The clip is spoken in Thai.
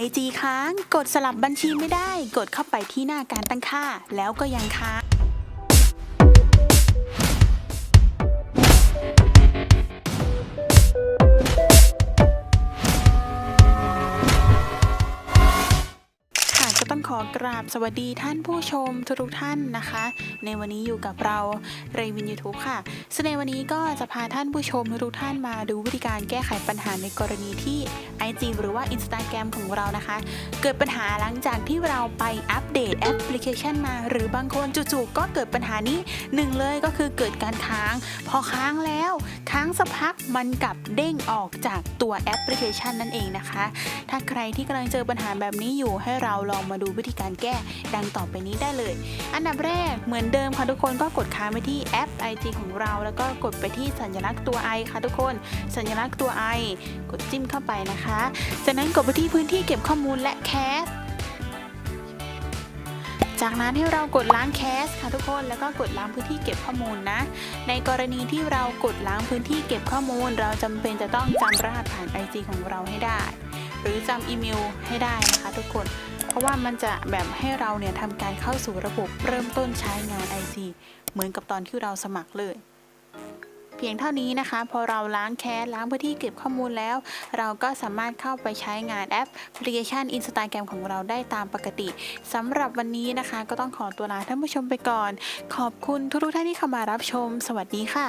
IG ค้าง กดสลับบัญชีไม่ได้ กดเข้าไปที่หน้าการตั้งค่า แล้วก็ยังค้าง องขอกราบสวัสดีท่านผู้ชมทุกๆท่านนะคะ ในวันนี้อยู่กับเราเรวินยูทูบค่ะซึ่งในวันนี้ก็จะพาท่านผู้ชมทุกท่านมาดูวิธีการแก้ไขปัญหาในกรณีที่ IG หรือว่า Instagram ของเรานะคะ เกิดปัญหาหลังจากที่เราไปอัปเดตแอปพลิเคชันมา หรือบางคนจู่ๆก็เกิดปัญหานี้หนึ่งเลยก็คือเกิดการค้าง พอค้างแล้วคางสักพักมันกลับเด้งออกจากตัวแอปพลิเคชันนั่นเองนะคะ ถ้าใครที่กำลังเจอปัญหาแบบนี้อยู่ให้เราลองมาดูวิธีการแก้ดังต่อไปนี้ได้เลย อันดับแรกเหมือนเดิมค่ะทุกคนก็กดค้างไปที่แอป IG ของเรา แล้วก็กดไปที่สัญลักษณ์ตัว i ค่ะทุกคน สัญลักษณ์ตัว i กดจิ้มเข้าไปนะคะ จากนั้นกดไปที่พื้นที่เก็บข้อมูลและแคส จากนั้นให้เรากดล้างแคสค่ะทุกคนแล้วก็กดล้างพื้นที่เก็บข้อมูลนะ ในกรณีที่เรากดล้างพื้นที่เก็บข้อมูล เราจำเป็นจะต้องจำรหัสผ่าน IG ของเราให้ได้ หรือจำอีเมลให้ได้นะคะทุกคน เพราะว่ามันจะแบบให้เราเนี่ยทำการเข้าสู่ระบบเริ่มต้นใช้งาน IG เหมือนกับตอนที่เราสมัครเลย เพียงเท่านี้นะคะ พอเราล้างแคสล้างพื้นที่เก็บข้อมูลแล้ว เราก็สามารถเข้าไปใช้งานแอปพลิเคชัน Instagram ของเราได้ตามปกติสำหรับวันนี้นะคะ ก็ต้องขอตัวลาท่านผู้ชมไปก่อน ขอบคุณทุกๆท่านที่เข้ามารับชม สวัสดีค่ะ